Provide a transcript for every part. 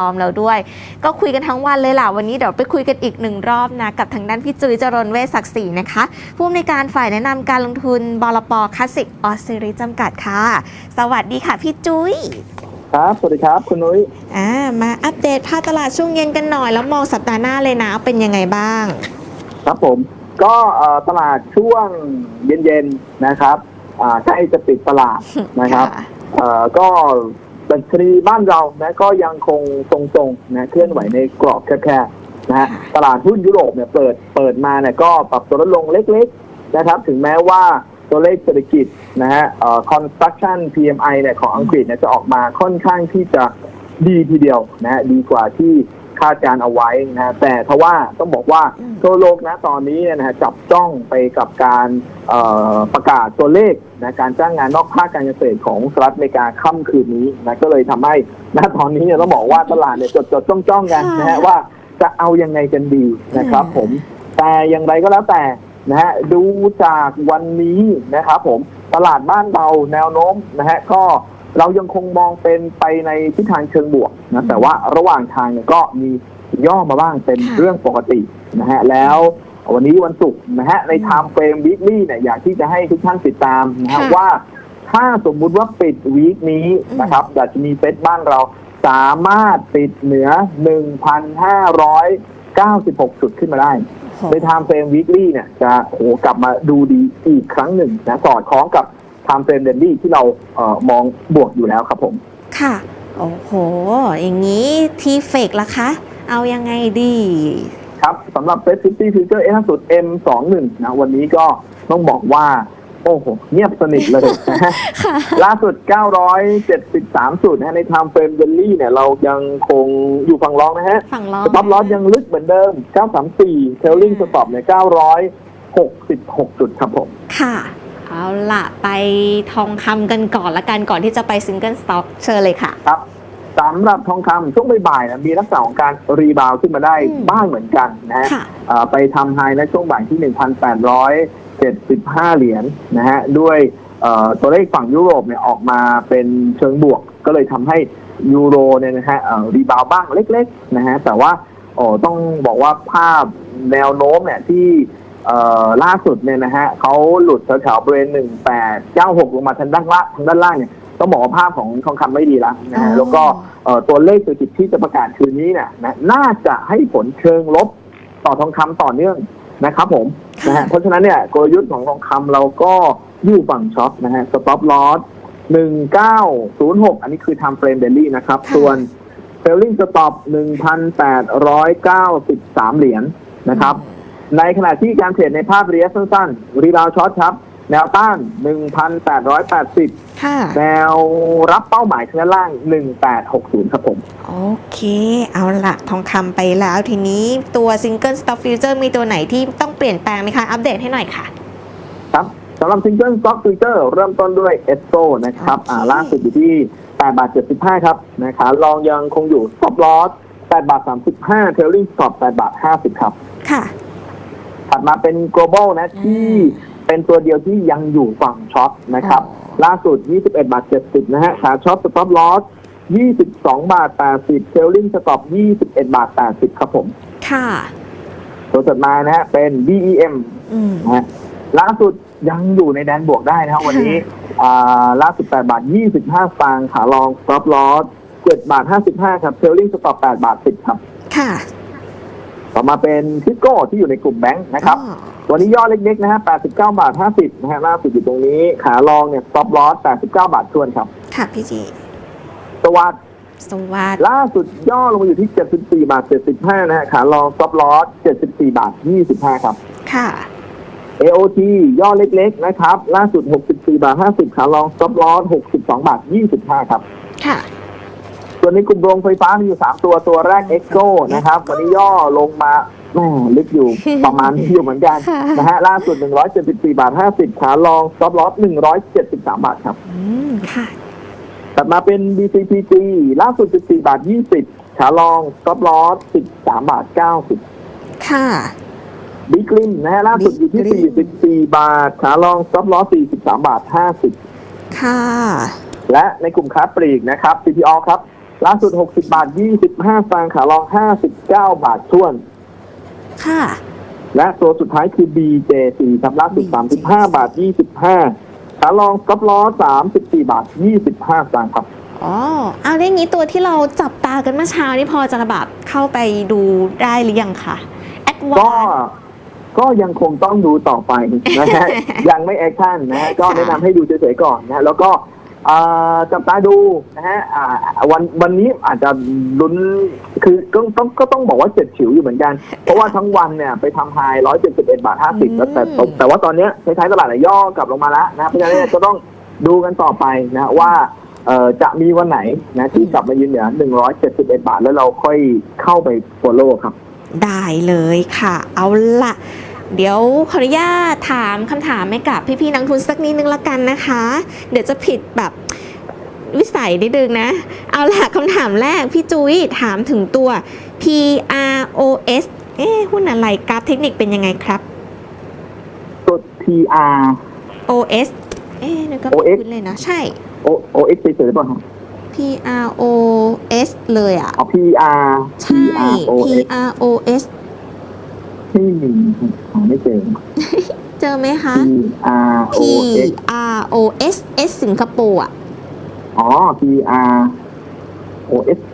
พร้อมแล้วด้วย ก็คุยกันทั้งวันเลยล่ะ วันนี้เดี๋ยวไปคุยกันอีกหนึ่งรอบนะ กับทางด้านพี่จุ้ยจรนเวชศักดิ์ศรีนะคะ ผู้อำนวยการฝ่ายแนะนำการลงทุนบลปคลาสสิกออสเตรเลียจำกัดค่ะ สวัสดีค่ะพี่จุ้ยครับ สวัสดีครับ คุณนุ้ยอ่ามาอัปเดตภาพตลาดช่วงเย็นกันหน่อย แล้วมองสัปดาห์หน้าเลยนะ เป็นยังไงบ้าง ครับผม ก็เอ่อตลาดช่วงเย็นๆนะครับอ่าใกล้จะปิดตลาดนะครับค่ะเอ่อก็ ดัชนีบ้านเรานะก็ยังคงทรงๆนะเคลื่อนไหวในกรอบแคบๆนะฮะค่ะตลาดหุ้นยุโรปเนี่ยเปิดเปิดมาเนี่ยก็ปรับตัวลดลงเล็กๆนะครับ ถึงแม้ว่าตัวเลขเศรษฐกิจนะฮะเอ่อ construction PMI เนี่ยของอังกฤษเนี่ยจะออกมาค่อนข้างที่จะดีทีเดียวนะฮะดีกว่าที่ คาดการเอาไว้นะฮะแต่ทว่าต้องบอกว่าอืมทั่วโลกนะตอนนี้เนี่ยนะฮะจับจ้องไปกับการเอ่อประกาศตัวเลขนะการจ้างงานนอกภาคการเกษตรของสหรัฐอเมริกาค่ำคืนนี้นะก็เลยทำให้ณตอนนี้เนี่ยต้องบอกว่าตลาดเนี่ยจดจดจ้องจ้องๆกันนะฮะว่าจะเอายังไงกันดีนะครับ ผมแต่อย่างไรก็แล้วแต่นะฮะดูจากวันนี้นะครับผมตลาดบ้านเราแนวโน้มนะฮะก็ เรายังคงมองเป็นไปในทิศทางเชิงบวกนะแต่ว่าระหว่างทางเนี่ยก็มีย่อมาบ้างเป็นค่ะเรื่องปกตินะฮะแล้ววันนี้วันศุกร์นะฮะในไทม์เฟรมวีคลี่เนี่ยอยากที่จะให้ทุกท่านติดตามนะฮะค่ะว่า ถ้าสมมุติว่าปิดวีคนี้นะครับดัชนีเซ็ตบ้านเราสามารถปิดเหนือ 1,596 จุดขึ้นมาได้ในไทม์เฟรมวีคลี่เนี่ยจะโหกลับมาดูดีอีกครั้งหนึ่งนะสอดคล้องกับ ไทม์เฟรมเดนลี่ที่เราเอ่อมองบวกอยู่แล้วครับผม ค่ะ โอ้โห อย่างนี้ทีเฟกล่ะคะ เอายังไงดี ครับสำหรับเฟสซิตี้ฟิวเจอร์เอสุด M21 นะวันนี้ก็ต้องบอกว่า โอ้โห เงียบสนิทเลยนะฮะค่ะ ล่าสุด 973 จุดนะฮะในไทม์เฟรมเดนลี่เนี่ยเรายังคงอยู่ฝั่งรองนะฮะ ฝั่งล้อสต็อปลอสยังลึกเหมือนเดิม 934 เทลลิงสต็อปเนี่ย 966 จุดครับผม ค่ะ เอาล่ะไปทองคำกันก่อนละกันก่อนที่จะไปซิงเกิลสต็อกเชิญเลยค่ะ ครับสำหรับทองคำช่วงบ่ายๆนะมีลักษณะของการรีบาวด์ขึ้นมาได้อืมบ้างเหมือนกันนะฮะค่ะเอ่อไปทำไฮในช่วงบ่ายที่ 1,875 เหรียญนะฮะด้วยเอ่อตัวเลขฝั่งยุโรปเนี่ยออกมาเป็นเชิงบวก ก็เลยทำให้ยูโรเนี่ยนะฮะเอ่อรีบาวด์บ้างเล็กๆนะฮะแต่ว่าโอ้ต้องบอกว่าภาพแนวโน้มเนี่ยที่เอ่อ ล่าสุดเนี่ยนะฮะเขาหลุดแถวๆบริเวณ1896ลงมาทางด้านล่างทางด้านล่างเนี่ยต้องบอกว่าภาพของทองคำไม่ดีแล้วนะฮะอ๋อแล้วก็เอ่อตัวเลขเศรษฐกิจที่จะประกาศคืนนี้เนี่ยนะน่าจะให้ผลเชิงลบต่อทองคำต่อเนื่องนะครับผมนะฮะเพราะฉะนั้นเนี่ยกลยุทธ์ของทองคำเราก็อยู่ฝั่งช็อตนะฮะสต็อปลอส1906อันนี้คือ time frame daily นะครับค่ะส่วน trailing stop 1,893เหรียญนะครับ ในขณะที่การเทรดในภาพระยะสั้นๆ รีบาวช็อตครับ แนวต้าน 1,880 ค่ะ แนวรับเป้าหมายชั้นล่าง 1860 ครับผม โอเค เอาละทองคำไปแล้วทีนี้ตัวซิงเกิลสต็อกฟิวเจอร์มีตัวไหนที่ต้องเปลี่ยนแปลงไหมคะ อัปเดตให้หน่อยค่ะ ครับสำหรับซิงเกิลสต็อกฟิวเจอร์เริ่มต้นด้วยเอสโซนะครับโอเคอ่าล่าสุดอยู่ที่8บาท75 ครับนะคะลองยังคงอยู่ stop loss 8บาท35 trailing stop 8บาท50 ครับ ค่ะ ถัดมาเป็น global นะที่เป็นตัวเดียวที่ยังอยู่ฝั่งช็อตนะครับอ๋อล่าสุด 21 บาท 70 นะฮะขาช็อต stop loss 22 บาท 80 trailing stop 21 บาท 80 ครับผม ค่ะ ตัวถัดมานะฮะเป็น BEM อืมนะฮะล่าสุดยังอยู่ในแดนบวกได้นะครับวันนี้อ่าล่าสุด 8 บาท 25สตางค์ขาลอง stop loss 7บาท 55 ครับ trailing stop 8บาท 10 ครับ ค่ะ ต่อมาเป็นทิโก้ที่อยู่ในกลุ่มแบงค์นะครับอ๋อวันนี้ย่อเล็กๆนะฮะ89 บาท 50 นะฮะล่าสุดอยู่ตรงนี้ ขาลองเนี่ย stop loss 89 บาททวนครับ ค่ะพี่จี สวัสดสวัสดล่าสุดย่อลงมาอยู่ที่ 74 บาท 75 นะฮะ ขาลอง stop loss 74 บาท 25 ครับ ค่ะ AOT ย่อเล็กๆนะครับ ล่าสุด 64 บาท 50 ขาลอง stop loss 62 บาท 25 ครับ ค่ะ ส่วนในกลุ่มโรงไฟฟ้ามีอยู่ 3 ตัวตัวแรก EXO นะครับ วันนี้ย่อลงมาแหม่ลึกอยู่ประมาณนี้อยู่เหมือนกันค่ะนะฮะล่าสุด 174 บาท 50ขาลอง stop loss 173 บาทครับอืมค่ะถัดมาเป็น BCPG ล่าสุด 14 บาท 20ขาลอง stop loss 13 บาท 90ค่ะบิ๊กลิมนะฮะล่าสุดอยู่ที่ Big Rim 44 บาท ขาลอง stop loss 43 บาท 50 ค่ะ และในกลุ่มค้าปลีกนะครับ CPO ครับ ล่าสุด 60 บาท 25สตางค์ขาลอง 59 บาททวน ค่ะ และตัวสุดท้ายคือ BJC ครับล่าสุด BJC 35 บาท 25 ขาลองกับล้อ 34 บาท 25สตางค์ครับอ๋อ เอาได้งี้ตัวที่เราจับตากันเมื่อเช้านี่พอจะแบบเข้าไปดูได้หรือยังคะแอดวาก็นก็ยังคงต้องดูต่อไปนะฮะยังไม่แอคชั่นนะฮะก็แนะนำให้ดูเฉยๆก่อนนะฮะแล้วก็อ่า จับตาดูนะฮะอ่าวันวันนี้อาจจะลุ้นคือก็ต้องก็ต้องบอกว่าเจ็ดฉิวอยู่เหมือนกัน เพราะว่าทั้งวันเนี่ยไปทำไฮร้อยเจ็ดสิบเอ็ดบาทห้าสิบแล้วแต่แต่แต่ว่าตอนเนี้ยท้ายๆตลาดเนี่ยย่อกลับลงมาแล้วนะเพราะฉะนั้นเนี่ยก็ต้องดูกันต่อไปนะว่าเอ่อจะมีวันไหนนะที่กลับมายืนเหนือหนึ่งร้อยเจ็ดสิบเอ็ดบาทแล้วเราค่อยเข้าไปโฟโล่ครับ ได้เลยค่ะ เอาละ เดี๋ยวขออนุญาตถามคำถามให้กับพี่ๆนักทุนสักนิดนึงละกันนะคะ เดี๋ยวจะผิดแบบวิสัยนิดนึงนะ เอาละคำถามแรกพี่จุ้ยถามถึงตัว PROS เอ๊ะหุ้นอะไรกราฟเทคนิคเป็นยังไงครับตัว PR OS เอ๊ะนึกก็ OX ขึ้นเลยนะ ใช่ O OX เฉยๆหรือเปล่าครับ PROS เลยอะ อ๋อ PR ใช่ PROX PROS ไม่มีหาไม่เจอ เจอไหมคะ PROX PROS S สิงคโปร์อะอ๋อ PROX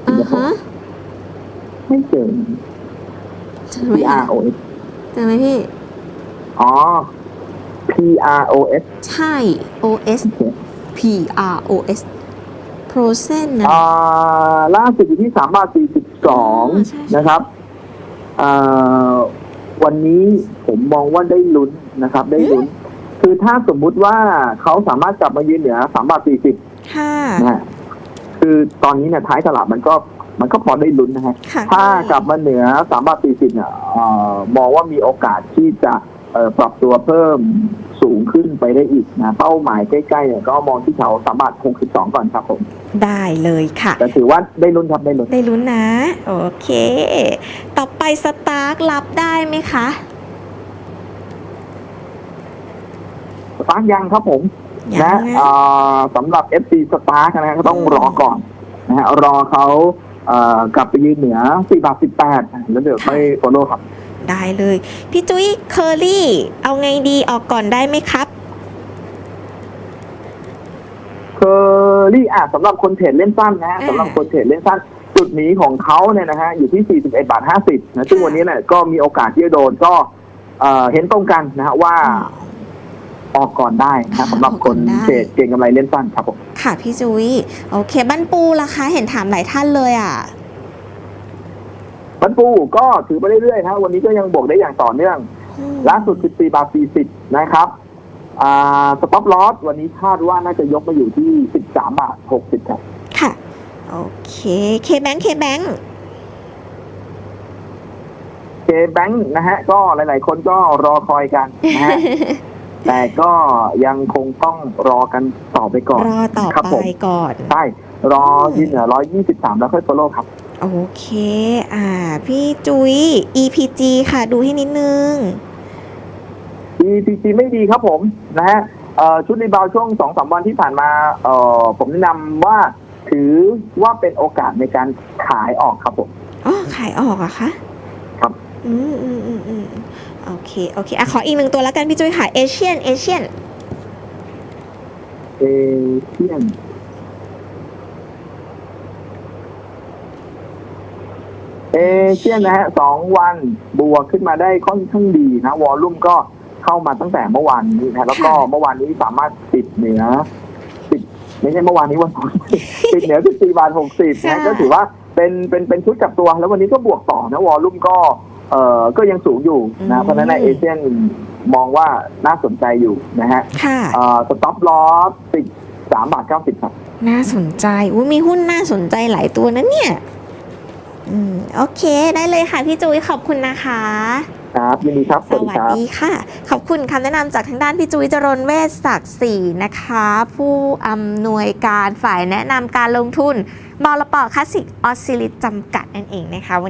อ่าฮะไม่เจอ เจอไหมคะ PROX เจอไหมพี่ อ๋อ PROX ใช่ OS PROS Procent นะ อ่าล่าสุดอยู่ที่สามบาทสี่สิบสองใช่ใช่ นะครับอ่า วันนี้ผมมองว่าได้ลุ้นนะครับ ได้ลุ้น คือถ้าสมมุติว่าเขาสามารถกลับมายืนเหนือสามบาทสี่สิบค่ะนะฮะคือตอนนี้เนี่ยท้ายตลาดมันก็มันก็พอได้ลุ้นนะฮะค่ะ ถ้ากลับมาเหนือสามบาทสี่สิบเนี่ยเอ่อมองว่ามีโอกาสที่จะเอ่อปรับตัวเพิ่มสูงขึ้น ไปได้อีกนะเป้าหมายใกล้ๆเนี่ยก็มองที่แถวสามบาทหกสิบสองก่อนครับผมได้เลยค่ะ แต่ถือว่าได้ลุ้นครับได้ลุ้นได้ลุ้นนะ โอเค ต่อไปสตาร์กรับได้ไหมคะสตาร์ทยังครับผมยังนะนะเอ่อสำหรับ FC สตาร์นะฮะก็ต้องรอก่อนนะฮะรอเขาเอ่อกลับไปยืนเหนือ4บาท18 แล้วเดี๋ยวค่อยโฟโล่ครับ ได้เลย พี่จุ้ยเคอรี่ เอาไงดีออกก่อนได้ไหมครับ เค อรี่อะสำหรับคนเทรดเล่นสั้นนะฮะอ่าสำหรับคนเทรดเล่นสั้นจุดหนี้ของเขาเนี่ยนะฮะอยู่ที่ 41 บาท 50 นะซึ่งค่ะวันนี้เนี่ยก็มีโอกาสที่จะโดนก็เอ่อเห็นตรงกันนะฮะว่าออกก่อนได้นะฮะสำหรับคนออกก่อนได้เทรดเก่งกำไรเล่นสั้นครับผมค่ะพี่จุ้ยโอเคบ้านปูราคาเห็นถามหลายท่านเลยอะบันปูก็ถือไปเรื่อยๆนะฮะวันนี้ก็ยังบวกได้อย่างต่อเนื่องอืมล่าสุด 14 บาท 40 นะครับอ่า สต็อปลอสวันนี้คาดว่าน่าจะยกมาอยู่ที่ 13 บาท 60ครับค่ะ โอเค เคแบงค์เคแบงค์เคแบงค์นะฮะ ก็หลาย ๆ คนก็รอคอยกันนะฮะแต่ก็ยังคงต้องรอกันต่อไปก่อน รอต่อครับไปผมก่อน ใช่ รอยืนเหนือ123แล้วค่อยโฟโล่ครับ โอเค อ่า พี่จุ้ย EPG ค่ะ ดูให้นิดนึง EPG ไม่ดีครับผมนะฮะเอ่อชุดรีบาวด์ช่วง2-3วันที่ผ่านมาเอ่อผมแนะนำว่าถือว่าเป็นโอกาสในการขายออกครับผมอ๋อขายออกเหรอะคะครับ อืมอืมอืมอืมโอเค โอเคอะขออีกหนึ่งตัวแล้วกันพี่จุ้ยค่ะเอเชียนเอเชียนเอเชียนเอเชียนนะฮะสองวันบวกขึ้นมาได้ค่อนข้างดีนะ วอลลุ่มก็ เข้ามาตั้งแต่เมื่อวานนี้นะแล้วก็ค่ะเมื่อวานนี้สามารถติดเหนือติดไม่ใช่เมื่อวานนี้วันพุธติดเหนือ14บาท60นะก็ถือว่าเป็นเป็นเป็นชุดจับตัว แล้ววันนี้ก็บวกต่อนะวอลลุ่มก็เอ่อก็ยังสูงอยู่นะเพราะฉะนั้นในเอเชียนมองว่าน่าสนใจอยู่นะฮะค่ะเอ่อสต็อปลอสติดสามบาทเก้าสิบครับน่าสนใจอุ้ยมีหุ้นน่าสนใจหลายตัวนะเนี่ย อืม โอเค ได้เลยค่ะพี่จุ้ยขอบคุณนะคะ ครับยินดีครับสวัสดีค่ะ ขอบคุณคำแนะนำจากทางด้านพี่จุ้ยจรนเวชศักดิ์ศรีนะคะ ผู้อำนวยการฝ่ายแนะนำการลงทุนบลปคลาสสิกออสซิลิตจำกัดนั่นเองนะคะวัน